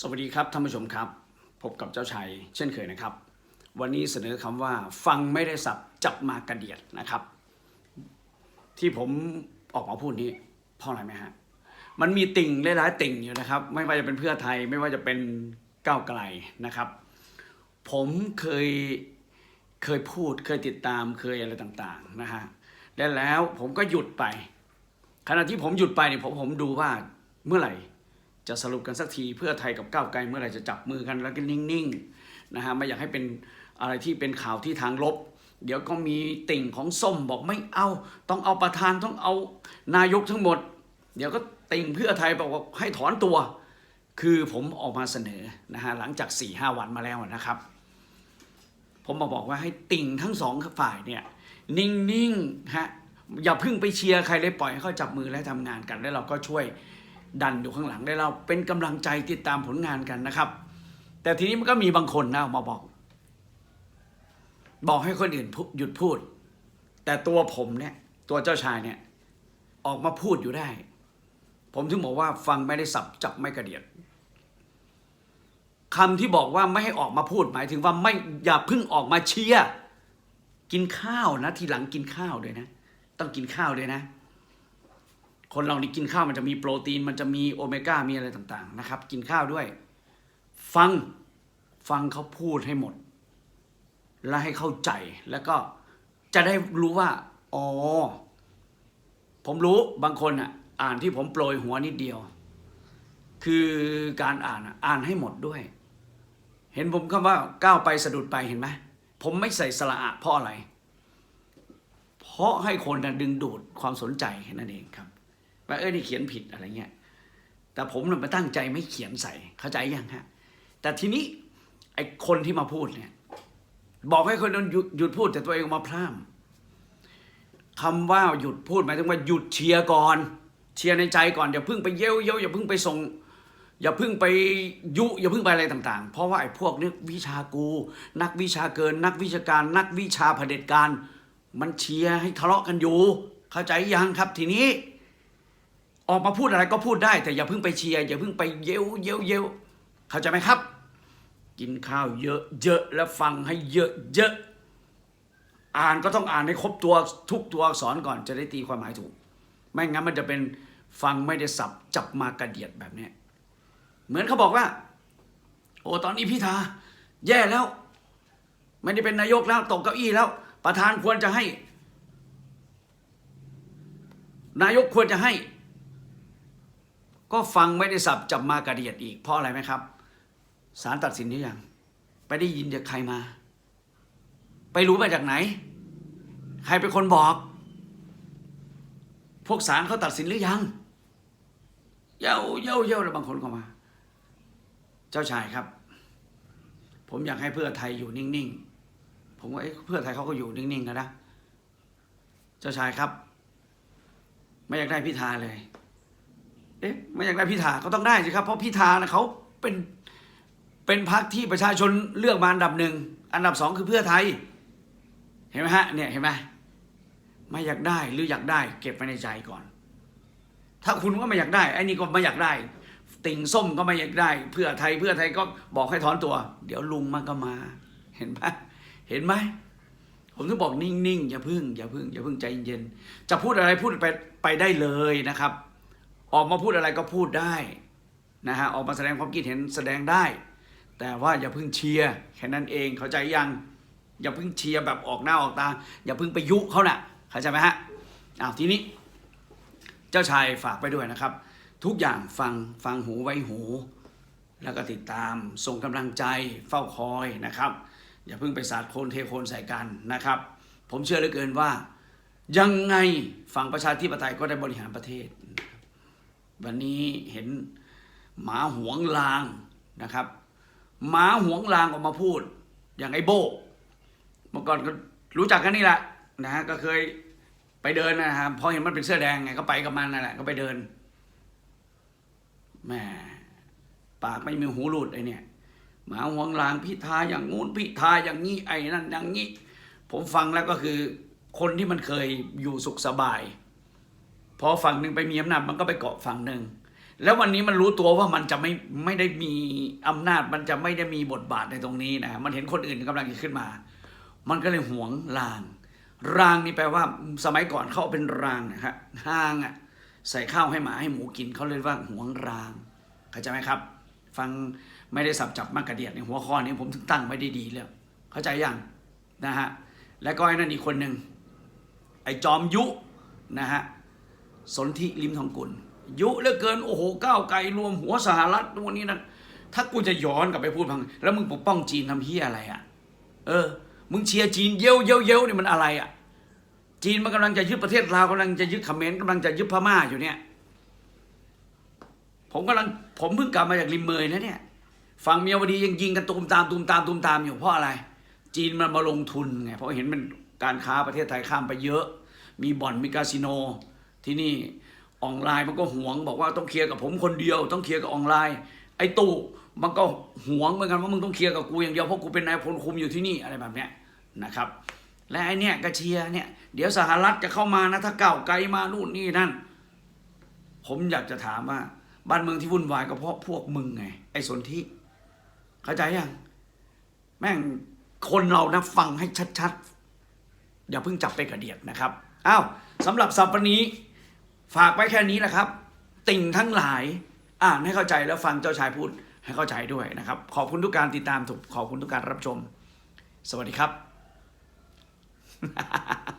สวัสดีครับท่านผู้ชมครับ พบกับเจ้าชัยเช่นเคยนะครับ วันนี้เสนอคำว่าฟังไม่ได้สับจับมากระเดียดนะครับ ที่ผมออกมาพูดนี้เพราะอะไรไหมฮะมันมีติ่งหลายๆติ่งอยู่นะครับ ไม่ว่าจะเป็นเพื่อไทยไม่ว่าจะเป็นก้าวไกลนะครับ ผมเคยเคยพูดเคยติดตามเคยอะไรต่างๆนะฮะและแล้วผมก็หยุดไป ขณะที่ผมหยุดไปเนี่ยผมผมดูว่าเมื่อไหร่ จะสรุปกันสักทีเพื่อไทยกับก้าวไกลเมื่อไหร่จะจับมือกันแล้วก็นิ่งๆนะฮะไม่อยากให้เป็นอะไรที่เป็นข่าวที่ทางลบ เดี๋ยวก็มีติ่งของส้มบอกไม่เอา ต้องเอาประธานต้องเอานายกทั้งหมด เดี๋ยวก็ติ่งเพื่อไทยบอกว่าให้ถอนตัว คือผมออกมาเสนอนะฮะหลังจาก4ี่ห้าวันมาแล้วนะครับ ผมมาบอกว่าให้ติ่งทั้งสองฝ่ายเนี่ยนิ่งๆฮะอย่าเพึ่งไปเชียร์ใครเลยปล่อยให้เขาจับมือและทำงานกันแล้วเราก็ช่วย ดันอยู่ข้างหลังได้เราเป็นกำลังใจติดตามผลงานกันนะครับ แต่ทีนี้มันก็มีบางคนนะมาบอก บอกให้คนอื่นหยุดพูด แต่ตัวผมเนี่ย ตัวเจ้าชายเนี่ย ออกมาพูดอยู่ได้ ผมถึงบอกว่าฟังไม่ได้สับจับไม่กระเดียดคำที่บอกว่าไม่ให้ออกมาพูดหมายถึงว่าไม่อย่าพิ่งออกมาเชียร์กินข้าวนะ ทีหลังกินข้าวด้วยนะ ต้องกินข้าวด้วยนะ คนเรานี่กินข้าวมันจะมีโปรตีน มันจะมีโอเมก้ามีอะไรต่างๆนะครับ กินข้าวด้วย ฟังฟังเขาพูดให้หมด และให้เข้าใจแล้วก็จะได้รู้ว่าอ๋อผมรู้บางคนอะ อ่านที่ผมโปรยหัวนิดเดียว คือการอ่านอ่านให้หมดด้วย เห็นผมคำว่าก้าวไปสะดุดไปเห็นไหมผมไม่ใส่สระอะเพราะอะไร เพราะให้คนนะดึงดูดความสนใจนั่นเองครับ ว่าเอ้ยนี่เขียนผิดอะไรเงี้ยแต่ผมน่ะมาตั้งใจไม่เขียนใส่เข้าใจยังฮะแต่ทีนี้ไอ้คนที่มาพูดเนี่ย บอกให้คนนั้นหยุดพูดแต่ตัวเองมาพร่ำคำว่าหยุดพูดหมายถึงว่าหยุดเชียร์ก่อน เชียร์ในใจก่อนอย่าเพิ่งไปเย้ยวเย้ยวอย่าเพิ่งไปส่งอย่าเพิ่งไปยุอย่าเพิ่งไปอะไรต่างๆ เพราะว่าไอ้พวกนี้วิชากู นักวิชาเกิน นักวิชาการ นักวิชาเผด็จการ มันเชียร์ให้ทะเลาะกันอยู่ เข้าใจยังครับทีนี้ ออกมาพูดอะไรก็พูดได้ แต่อย่าเพิ่งไปเชียร์อย่าเพิ่งไปเย้ยวเย้ยวเย้วเข้าใจไหมครับ กินข้าวเยอะเยอะแล้วฟังให้เยอะเยอะอ่านก็ต้องอ่านให้ครบตัวทุกตัวอักษรก่อนจะได้ตีความหมายถูก ไม่งั้นมันจะเป็นฟังไม่ได้สับจับมากระเดียดแบบนี้เหมือนเขาบอกว่า โอ้ตอนนี้พิธา แย่แล้ว ไม่ได้เป็นนายกแล้วตกเก้าอี้แล้ว ประธานควรจะให้ นายกควรจะให้ ก็ฟังไม่ได้สับจับมากระเดียดอีก เพราะอะไรไหมครับศาลตัดสินหรือยังไปได้ยินจากใครมา ไปรู้มาจากไหน ใครเป็นคนบอก พวกศาลเขาตัดสินหรือยัง เย้าเย้าเย้าแล้วบางคนก็มา เจ้าชายครับ ผมอยากให้เพื่อไทยอยู่นิ่งๆ ผมว่าเอ๊ะเพื่อไทยเขาก็อยู่นิ่งๆกันนะ เจ้าชายครับ ไม่อยากได้พิธาเลย เอ๊ะไม่อยากได้พิธาก็ต้องได้สิครับ เพราะพิธานะเขาเป็นเป็นพรรคที่ประชาชนเลือกมาอันดับหนึ่งอันดับสองคือเพื่อไทย เห็นไหมฮะเนี่ยเห็นไหมไม่อยากได้หรืออยากได้ เก็บไว้ในใจก่อน ถ้าคุณก็ไม่อยากได้ไอ้นี่ก็ไม่อยากได้ ติ่งส้มก็ไม่อยากได้ เพื่อไทยเพื่อไทยก็บอกให้ถอนตัว เดี๋ยวลุงมันก็มา เห็นไหมเห็นไหมผมถึงบอกนิ่งๆอย่าพึ่งอย่าพึ่งอย่าพึ่งใจเย็นๆจะพูดอะไรพูดไปไปได้เลยนะครับ ออกมาพูดอะไรก็พูดได้นะฮะออกมาแสดงความคิดเห็นแสดงได้ แต่ว่าอย่าเพึ่งเชียร์แค่นั้นเองเข้าใจยังอย่าเพึ่งเชียร์แบบออกหน้าออกตา อย่าเพึ่งไปยุเขาน่ะเข้าใจไหมฮะอ้าวทีนี้ เจ้าชายฝากไปด้วยนะครับ ทุกอย่างฟังฟังหูไว้หู แล้วก็ติดตามส่งกำลังใจเฝ้าคอยนะครับ อย่าเพิ่งไปสาดโคลนเทโคลนใส่กันนะครับ ผมเชื่อเหลือเกินว่า ยังไงฝั่งประชาธิปไตยก็ได้บริหารประเทศ วันนี้เห็นหมาหวงลางนะครับหมาหวงลางออกมาพูด อย่างไอ้โบเมื่อก่อนก็รู้จักกันนี่แหละนะฮะก็เคยไปเดินนะครับพอเห็นมันเป็นเสื้อแดงไงก็ไปกับมันนั่นแหละก็ไปเดินแหม่ปากไม่มีหูหลุดไอเนี่ยหมาหวงลางพิธาอย่างงู้นพิธาอย่างนี้ไอ้นั่นอย่างนี้ ผมฟังแล้วก็คือคนที่มันเคยอยู่สุขสบาย พอฝั่งหนึ่งไปมีอำนาจมันก็ไปเกาะฝั่งหนึ่งแล้ววันนี้มันรู้ตัวว่ามันจะไม่ไม่ได้มีอำนาจมันจะไม่ได้มีบทบาทในตรงนี้นะมันเห็นคนอื่นกำลังจะขึ้นมา มันก็เลยหวงราง รางนี่แปลว่าสมัยก่อนเขาเอาเป็นรางนะครับห้างอะใส่ข้าวให้หมาให้หมูกินเขาเลยว่าหวงรางเข้าใจไหมครับ ฟังไม่ได้สับจับมากกระเดียดในหัวข้อนี้ผมถึงตั้งไว้ได้ดีแล้วเข้าใจยังนะฮะแล้วก็ไอ้นั่นอีกคนหนึ่งไอ้จอมยุนะฮะ สนธิลิมทองกุล ยุเหลือเกินโอ้โหก้าวไกลรวมหัวสหรัฐตัวนี้นะถ้ากูจะย้อนกลับไปพูดพังแล้วมึงปกป้องจีนทำเฮียอะไรอะ่ะ เออ มึงเชียร์จีนเย้ยวเย้ยวเย้ยวนี่มันอะไรอะ่ะ จีนมันกำลังจะยึดประเทศลาวกำลังจะยึดเขมรกำลังจะยึดพม่าอยู่เนี่ย ผมกำลังผมเพิ่งกลับมาจากริมเมยนะเนี่ยฝั่งเมียวดียังยิงกันตูมตามตูมตามตูมตามอยู่เพราะอะไร จีนมันมาลงทุนไงเพราะเห็นมันการค้าประเทศไทยข้ามไปเยอะ มีบ่อนมีคาสิโน ที่นี่ออนไลน์มันก็หวงบอกว่าต้องเคลียร์กับผมคนเดียว ต้องเคลียร์กับออนไลน์ ไอ้ตู่มันก็หวงเหมือนกันว่ามึงต้องเคลียร์กับกูอย่างเดียวเพราะกูเป็นนายพลคุมอยู่ที่นี่อะไรแบบเนี้ยนะครับ และไอ้เนี่ยก็เชียเนี่ยเดี๋ยวสหรัฐจะเข้ามานะถ้าเก้าไกลมานู่นนี่นั่น ผมอยากจะถามว่า บ้านเมืองที่วุ่นวายก็เพราะพวกมึงไง ไอ้สนธิเข้าใจยังแม่งคนเรานะฟังให้ชัดๆอย่าเพิ่งจับไปกระเดียดนะครับอ้าวสำหรับสัปดาห์นี้ ฝากไว้แค่นี้แหละครับ ติ่งทั้งหลาย อ่านให้เข้าใจแล้วฟังเจ้าชายพูดให้เข้าใจด้วยนะครับ ขอบคุณทุกการติดตามถูกขอบคุณทุกการรับชม สวัสดีครับ